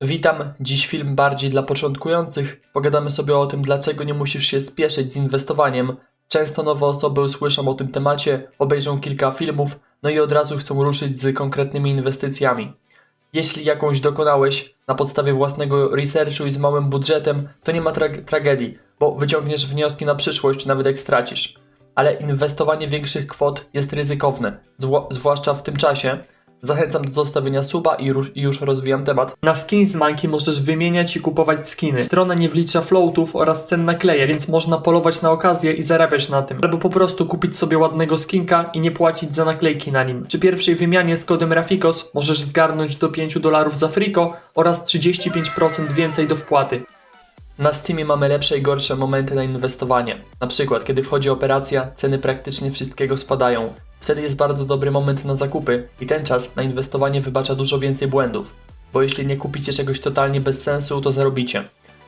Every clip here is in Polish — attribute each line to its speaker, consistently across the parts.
Speaker 1: Witam, dziś film bardziej dla początkujących. Pogadamy sobie o tym, dlaczego nie musisz się spieszyć z inwestowaniem. Często nowe osoby usłyszą o tym temacie, obejrzą kilka filmów, no i od razu chcą ruszyć z konkretnymi inwestycjami. Jeśli jakąś dokonałeś na podstawie własnego researchu i z małym budżetem, to nie ma tra- tragedii, bo wyciągniesz wnioski na przyszłość, nawet jak stracisz. Ale inwestowanie większych kwot jest ryzykowne, zwłaszcza w tym czasie. Zachęcam do zostawienia suba i, już rozwijam temat. Na Skins Monkey możesz wymieniać i kupować skiny. Strona nie wlicza floatów oraz cen naklejek, więc można polować na okazję i zarabiać na tym. Albo po prostu kupić sobie ładnego skinka i nie płacić za naklejki na nim. Przy pierwszej wymianie z kodem Rafikos możesz zgarnąć do 5 dolarów za friko oraz 35% więcej do wpłaty. Na Steamie mamy lepsze i gorsze momenty na inwestowanie. Na przykład, kiedy wchodzi operacja, ceny praktycznie wszystkiego spadają. Wtedy jest bardzo dobry moment na zakupy i ten czas na inwestowanie wybacza dużo więcej błędów. Bo jeśli nie kupicie czegoś totalnie bez sensu, to zarobicie.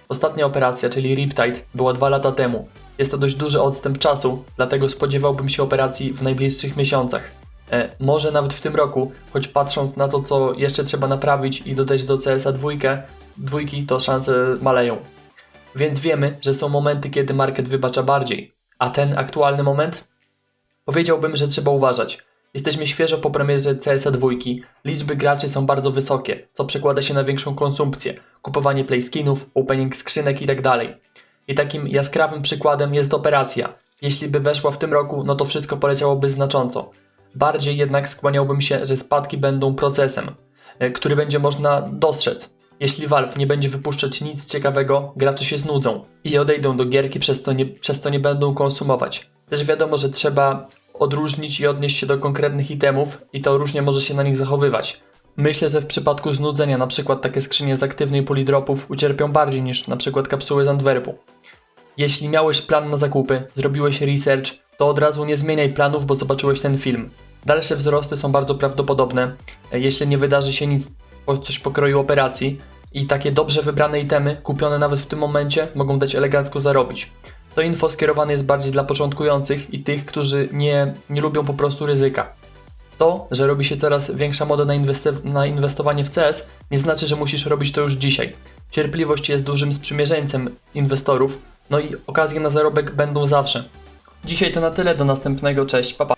Speaker 1: Ostatnia operacja, czyli Riptide, była dwa lata temu. Jest to dość duży odstęp czasu, dlatego spodziewałbym się operacji w najbliższych miesiącach. E, może nawet w tym roku, choć patrząc na to, co jeszcze trzeba naprawić i dodać do CSA dwójkę, dwójki, to szanse maleją. Więc wiemy, że są momenty, kiedy market wybacza bardziej. A ten aktualny moment? Powiedziałbym, że trzeba uważać. Jesteśmy świeżo po premierze CSA 2. Liczby graczy są bardzo wysokie, co przekłada się na większą konsumpcję, kupowanie playskinów, opening skrzynek itd. I takim jaskrawym przykładem jest operacja. Jeśli by weszła w tym roku, no to wszystko poleciałoby znacząco. Bardziej jednak skłaniałbym się, że spadki będą procesem, e, który będzie można dostrzec. Jeśli Valve nie będzie wypuszczać nic ciekawego, gracze się znudzą i odejdą do gierki, przez to nie, nie będą konsumować. Też wiadomo, że trzeba odróżnić i odnieść się do konkretnych itemów i to różnie może się na nich zachowywać. Myślę, że w przypadku znudzenia na przykład takie skrzynie z aktywnej puli dropów ucierpią bardziej niż na przykład kapsuły z Antwerpu. Jeśli miałeś plan na zakupy, zrobiłeś research, to od razu nie zmieniaj planów, bo zobaczyłeś ten film. Dalsze wzrosty są bardzo prawdopodobne, jeśli nie wydarzy się nic coś pokroju operacji i takie dobrze wybrane itemy, kupione nawet w tym momencie, mogą dać elegancko zarobić. To info skierowane jest bardziej dla początkujących i tych, którzy nie, nie lubią po prostu ryzyka. To, że robi się coraz większa moda na, na inwestowanie w CS, nie znaczy, że musisz robić to już dzisiaj. Cierpliwość jest dużym sprzymierzeńcem inwestorów, no i okazje na zarobek będą zawsze. Dzisiaj to na tyle, do następnego, cześć, papa.